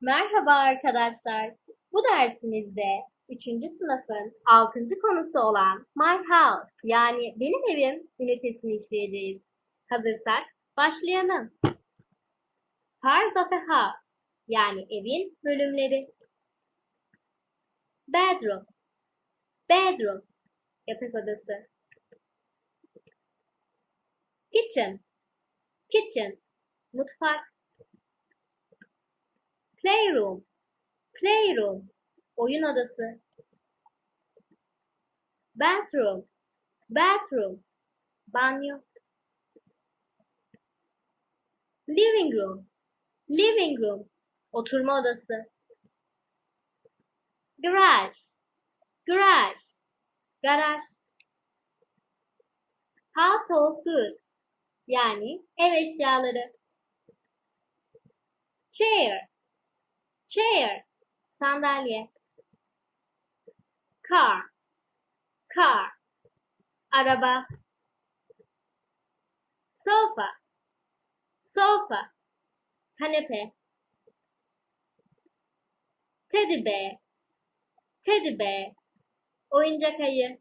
Merhaba arkadaşlar. Bu dersimizde 3. sınıfın 6. konusu olan My House yani benim evim ünitesini işleyeceğiz. Hazırsak başlayalım. Parts of a house yani evin bölümleri. Bedroom. Bedroom. Yatak odası. Kitchen. Kitchen. Mutfak. Playroom. Playroom. Oyun odası. Bathroom. Bathroom. Banyo. Living room. Living room. Oturma odası. Garage. Garage. Garaj. Household goods. Yani ev eşyaları. Chair. Chair. Sandalye. Car. Car. Araba. Sofa. Sofa. Kanepe. Teddy bear. Teddy bear. Oyuncak ayı.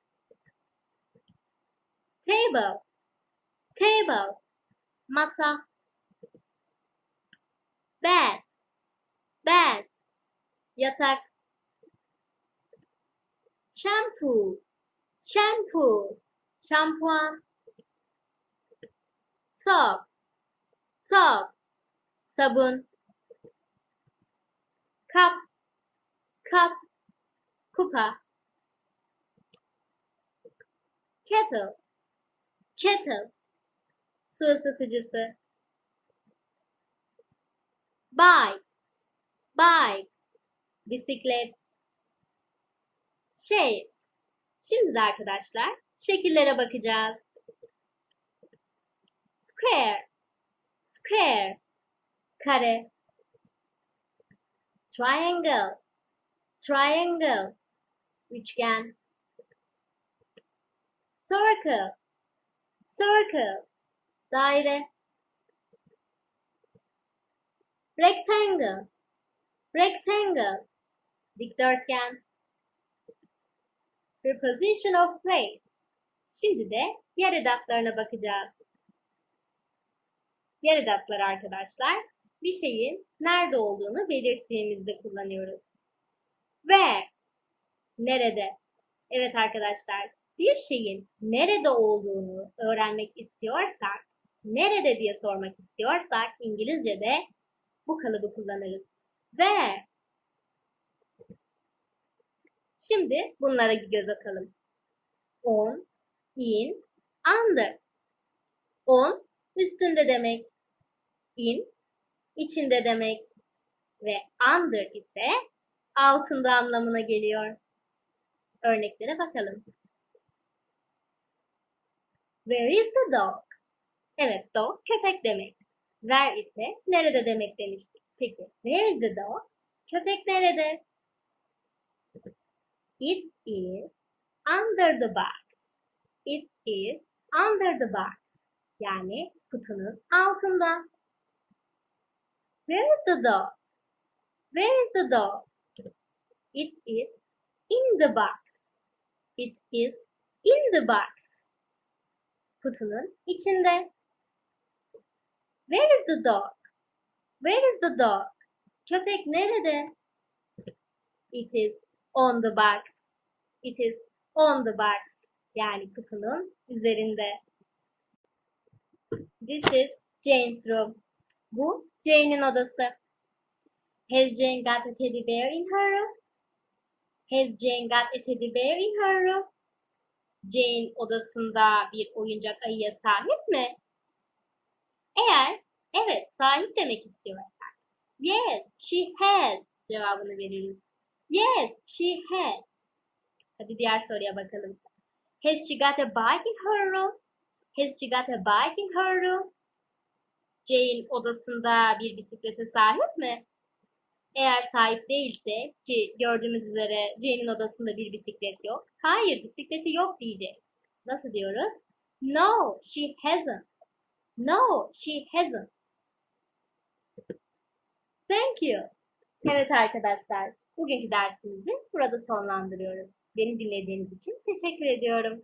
Table. Table. Masa. Bed. Bed. Yatak. Shampoo. Shampoo. Şampuan. Soap. Soap. Sabun. Kap. Kap. Kupa. Kettle. Kettle. Su ısıtıcısı. Bike. Bike. Bisiklet. Shapes. Şimdi de arkadaşlar şekillere bakacağız. Square. Square. Kare. Triangle. Triangle. Üçgen. Circle. Circle. Daire. Rectangle. Rectangle. Dikdörtgen. Preposition of place. Şimdi de yer edatlarına bakacağız. Yer edatları arkadaşlar, bir şeyin nerede olduğunu belirttiğimizde kullanıyoruz. Where? Nerede? Evet arkadaşlar, bir şeyin nerede olduğunu öğrenmek istiyorsak, nerede diye sormak istiyorsak İngilizce'de bu kalıbı kullanırız. Where? Şimdi bunlara göz atalım. On, in, under. On, üstünde demek. In, içinde demek. Ve under ise altında anlamına geliyor. Örneklere bakalım. Where is the dog? Evet, dog köpek demek. Where ise nerede demek demiştik. Peki, where the dog? Köpek nerede? It is under the box. It is under the box. Yani kutunun altında. Where is the dog? Where is the dog? It is in the box. It is in the box. Kutunun içinde. Where is the dog? Where is the dog? Köpek nerede? It is on the box. It is on the box. Yani kutunun üzerinde. This is Jane's room. Bu Jane'in odası. Has Jane got a teddy bear in her room? Has Jane got a teddy bear in her room? Jane odasında bir oyuncak ayıya sahip mi? Eğer evet sahip demek istiyorsak yes she has cevabını veririz. Yes she has. Hadi diğer soruya bakalım. Has she got a bike in her room? Has she got a bike in her room? Jane odasında bir bisiklete sahip mi? Eğer sahip değilse ki gördüğümüz üzere Jane'in odasında bir bisiklet yok. Hayır bisikleti yok diyeceğiz. Nasıl diyoruz? No, she hasn't. No, she hasn't. Thank you. Evet arkadaşlar, bugünkü dersimizi burada sonlandırıyoruz. Beni dinlediğiniz için teşekkür ediyorum.